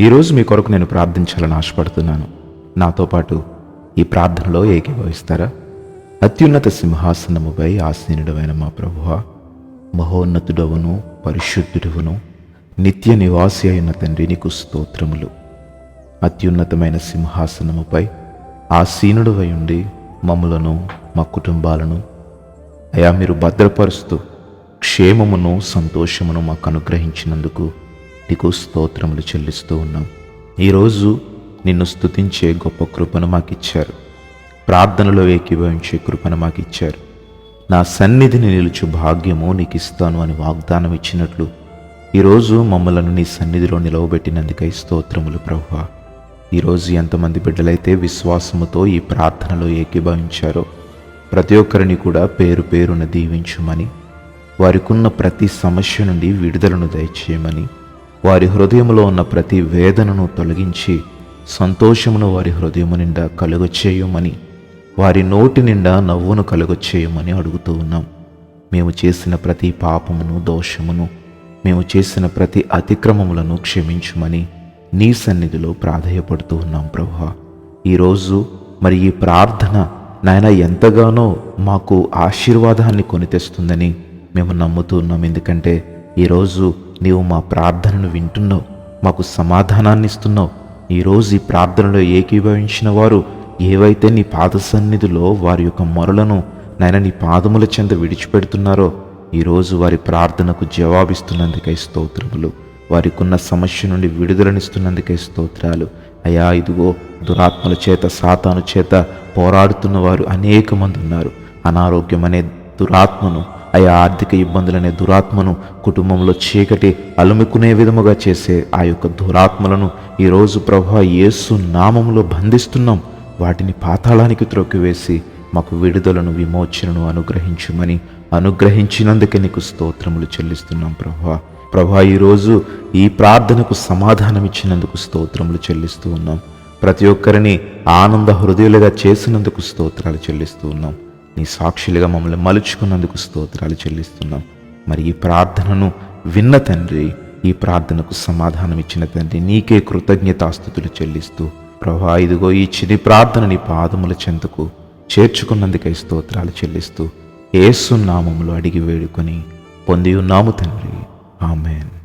ఈరోజు మీ కొరకు నేను ప్రార్థించాలని ఆశపడుతున్నాను. నాతో పాటు ఈ ప్రార్థనలో ఏకీభవిస్తారా? అత్యున్నత సింహాసనముపై ఆసీనుడమైన మా ప్రభువ మహోన్నతుడవును పరిశుద్ధుడవును నిత్య నివాసి అయిన తండ్రి నీకు స్తోత్రములు. అత్యున్నతమైన సింహాసనముపై ఆసీనుడవై ఉండి మమ్మలను మా కుటుంబాలను అయా మీరు భద్రపరుస్తూ క్షేమమును సంతోషమును మాకు అనుగ్రహించినందుకు నీకు స్తోత్రములు చెల్లిస్తూ ఉన్నాం. ఈరోజు నిన్ను స్తుతించే గొప్ప కృపను మాకిచ్చారు. ప్రార్థనలో ఏకీభవించే కృపను మాకిచ్చారు. నా సన్నిధిని నిలుచు భాగ్యము నీకు ఇస్తాను అని వాగ్దానం ఇచ్చినట్లు ఈరోజు మమ్మలను నీ సన్నిధిలో నిలవబెట్టినందుకై స్తోత్రములు ప్రభువా ఈరోజు ఎంతమంది బిడ్డలైతే విశ్వాసముతో ఈ ప్రార్థనలో ఏకీభవించారో ప్రతి ఒక్కరిని కూడా పేరు పేరున దీవించుమని వారికున్న ప్రతి సమస్య నుండి విడుదలను దయచేయమని వారి హృదయంలో ఉన్న ప్రతి వేదనను తొలగించి సంతోషమును వారి హృదయము నిండా కలుగచేయమని వారి నోటి నిండా నవ్వును కలుగచేయమని అడుగుతూ ఉన్నాం. మేము చేసిన ప్రతి పాపమును దోషమును మేము చేసిన ప్రతి అతిక్రమములను క్షమించుమని నీ సన్నిధిలో ప్రాధేయపడుతూ ఉన్నాం ప్రభా ఈరోజు మరి ఈ ప్రార్థన నాయన ఎంతగానో మాకు ఆశీర్వాదాన్ని కొని తెస్తుందని మేము నమ్ముతూ ఉన్నాం. ఎందుకంటే ఈరోజు నీవు మా ప్రార్థనను వింటున్నావు మాకు సమాధానాన్ని ఇస్తున్నావు ఈరోజు ఈ ప్రార్థనలో ఏకీభవించిన వారు ఏవైతే నీ పాద సన్నిధిలో వారి యొక్క మొరలను నాయన నీ పాదముల చెంత విడిచిపెడుతున్నారో ఈరోజు వారి ప్రార్థనకు జవాబిస్తున్నందుకై స్తోత్రములు. వారికున్న సమస్య నుండి విడుదలనిస్తున్నందుకే స్తోత్రాలు. అయా ఇదిగో దురాత్మల చేత సాతాను చేత పోరాడుతున్న వారు అనేక మంది ఉన్నారు అనారోగ్యం అనే దురాత్మను అయా ఆర్థిక ఇబ్బందులనే దురాత్మను కుటుంబంలో చీకటి అలుముకునే విధముగా చేసే ఆ యొక్క దురాత్మలను ఈరోజు ప్రభా యేసు నామములో బంధిస్తున్నాం. వాటిని పాతాళానికి త్రొక్కివేసి మాకు విడుదలను విమోచనను అనుగ్రహించుమని అనుగ్రహించినందుకే నీకు స్తోత్రములు చెల్లిస్తున్నాం ప్రభా. ప్రభా ఈరోజు ఈ ప్రార్థనకు సమాధానం ఇచ్చినందుకు స్తోత్రములు చెల్లిస్తూ ఉన్నాం. ప్రతి ఒక్కరిని ఆనంద హృదయులుగా చేసినందుకు స్తోత్రాలు చెల్లిస్తూ ఉన్నాం. నీ సాక్షులుగా మమ్మల్ని మలుచుకున్నందుకు స్తోత్రాలు చెల్లిస్తున్నాం. మరి ఈ ప్రార్థనను విన్న తండ్రి ఈ ప్రార్థనకు సమాధానం ఇచ్చిన తండ్రి నీకే కృతజ్ఞతాస్థుతులు చెల్లిస్తూ ప్రభా ఇదిగో ఈ చిని ప్రార్థన నీ పాదముల చెంతకు చేర్చుకున్నందుకై స్తోత్రాలు చెల్లిస్తూ ఏసు నామములో అడిగి వేడుకొని పొంది ఉన్నాము తండ్రి. ఆమెన్.